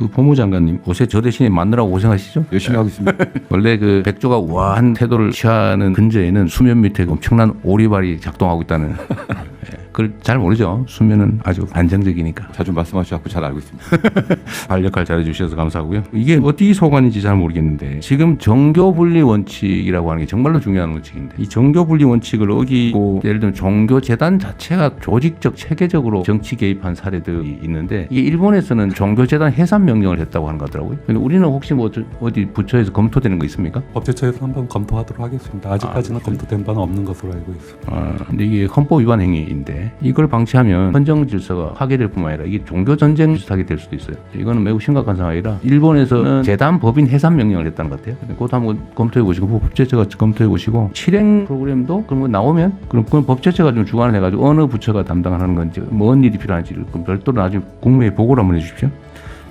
그 법무장관님 요새 저 대신에 맞느라고 고생하시죠? 열심히 하고 있습니다. 원래 그 백조가 우아한 태도를 취하는 근저에는 수면 밑에 엄청난 오리발이 작동하고 있다는 예, 그걸 잘 모르죠. 수면은 아주 안정적이니까 자주 말씀하셔서 잘 알고 있습니다. 발 역할 잘해주셔서 감사하고요. 이게 어디 소관인지 잘 모르겠는데 지금 정교 분리 원칙이라고 하는 게 정말로 중요한 원칙인데 이 정교 분리 원칙을 어기고 예를 들면 종교 재단 자체가 조직적 체계적으로 정치 개입한 사례들이 있는데 이게 일본에서는 종교 재단 해산 명령을 했다고 하는 거더라고요. 근데 우리는 혹시 뭐 저- 어디 부처에서 검토되는 거 있습니까? 법제처에서 한번 검토하도록 하겠습니다. 아직까지는 아, 검토된 바는 없는 것으로 알고 있습니다. 아, 근데 이게 헌법 위반 행위인데 이걸 방치하면 헌정 질서가 파괴될 뿐만 아니라 이게 종교 전쟁 비슷하게 될 수도 있어요. 이거는 매우 심각한 상황이라 일본에서는 재단 법인 해산 명령을 했다는 것 같아요. 그것도 한번 검토해 보시고 법제처가 검토해 보시고 실행 프로그램도 그런 거 나오면 그럼 그건 법제처가 좀 주관을 해가지고 어느 부처가 담당하는 건지 뭔 일이 필요한지를 그럼 별도로 나중에 국무회의 보고를 한번 해주십시오.